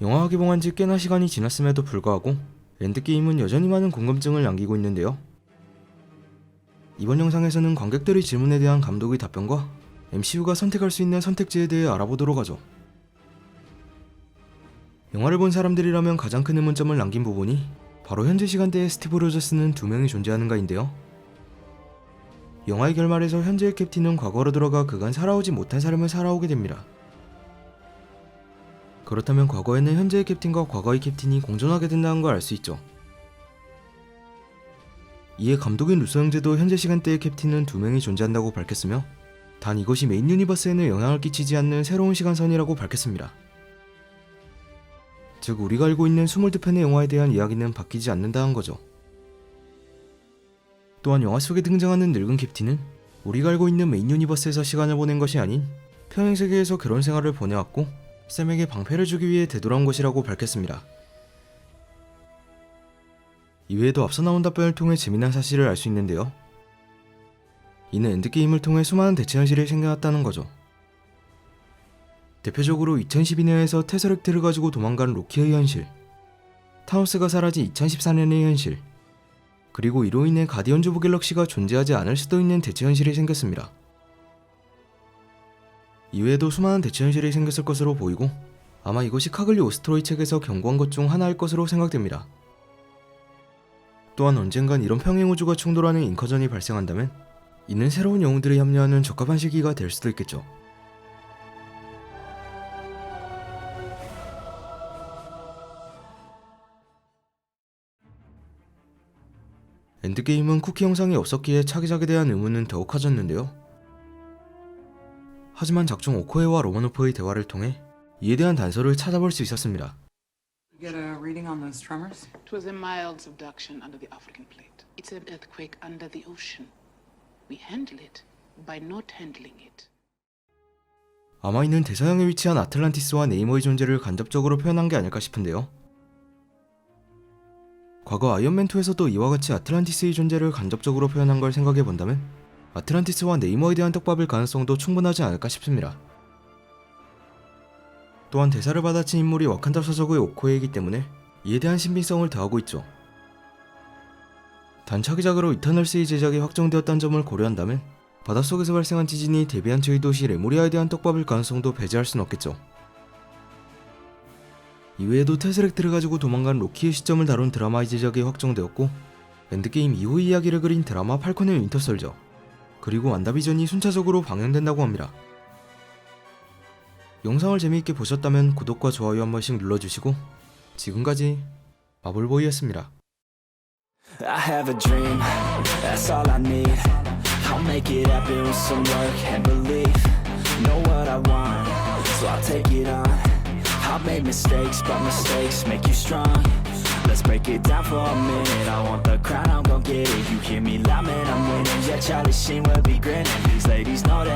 영화가 개봉한 지 꽤나 시간이 지났음에도 불구하고 엔드게임은 여전히 많은 궁금증을 남기고 있는데요. 이번 영상에서는 관객들의 질문에 대한 감독의 답변과 MCU가 선택할 수 있는 선택지에 대해 알아보도록 하죠. 영화를 본 사람들이라면 가장 큰 의문점을 남긴 부분이 바로 현재 시간대에 스티브 로저스는 두 명이 존재하는가인데요. 영화의 결말에서 현재의 캡틴은 과거로 들어가 그간 살아오지 못한 삶을 살아오게 됩니다. 그렇다면 과거에는 현재의 캡틴과 과거의 캡틴이 공존하게 된다는 걸 알 수 있죠. 이에 감독인 루소 형제도 현재 시간대의 캡틴은 두 명이 존재한다고 밝혔으며 단 이것이 메인 유니버스에는 영향을 끼치지 않는 새로운 시간선이라고 밝혔습니다. 즉 우리가 알고 있는 22편의 영화에 대한 이야기는 바뀌지 않는다는 거죠. 또한 영화 속에 등장하는 늙은 캡틴은 우리가 알고 있는 메인 유니버스에서 시간을 보낸 것이 아닌 평행 세계에서 결혼 생활을 보내왔고 샘에게 방패를 주기 위해 되돌아온 것이라고 밝혔습니다. 이외에도 앞서 나온 답변을 통해 재미난 사실을 알 수 있는데요. 이는 엔드게임을 통해 수많은 대체 현실이 생겨났다는 거죠. 대표적으로 2012년에서 테서렉트를 가지고 도망간 로키의 현실, 타노스가 사라진 2014년의 현실, 그리고 이로 인해 가디언즈 오브 갤럭시가 존재하지 않을 수도 있는 대체 현실이 생겼습니다. 이외에도 수많은 대체 현실이 생겼을 것으로 보이고 아마 이것이 카글리 오스트로이 책에서 경고한 것 중 하나일 것으로 생각됩니다. 또한 언젠간 이런 평행 우주가 충돌하는 인커전이 발생한다면 이는 새로운 영웅들이 합류하는 적합한 시기가 될 수도 있겠죠. 엔드게임은 쿠키 영상이 없었기에 차기작에 대한 의문은 더욱 커졌는데요. 하지만 작중 오코에와 로마노프의 대화를 통해 이에 대한 단서를 찾아볼 수 있었습니다. Get a reading on those tremors? It was a mild subduction under the African plate. It's an earthquake under the ocean. We handle it by not handling it. 아마 이는 대서양에 위치한 아틀란티스와 네이머의 존재를 간접적으로 표현한 게 아닐까 싶은데요. 과거 아이언맨2에서도 이와 같이 아틀란티스의 존재를 간접적으로 표현한 걸 생각해 본다면 아틀란티스와 네이머에 대한 떡밥일 가능성도 충분하지 않을까 싶습니다. 또한 대사를 받아친 인물이 와칸다 서적의 오코에이기 때문에 이에 대한 신빙성을 더하고 있죠. 단 차기작으로 이터널스의 제작이 확정되었다는 점을 고려한다면 바닷속에서 발생한 지진이 데비안 저희 도시 레모리아에 대한 떡밥일 가능성도 배제할 순 없겠죠. 이외에도 테스렉트를 가지고 도망간 로키의 시점을 다룬 드라마의 제작이 확정되었고 엔드게임 이후 이야기를 그린 드라마 팔콘의 윈터솔저 그리고 완다비전이 순차적으로 방영된다고 합니다. 영상을 재미있게 보셨다면 구독과 좋아요 한 번씩 눌러주시고 지금까지 마블보이였습니다. I have a dream, that's all I need. I'll make it happen with some work and belief. Know what I want, so I'll take it on. I've made mistakes, but mistakes make you strong. Let's break it down for a minute. I want the crown, I'm gon' get it. You hear me loud, man, I'm winning. Yeah, Charlie Sheen will be grinning. These ladies know that.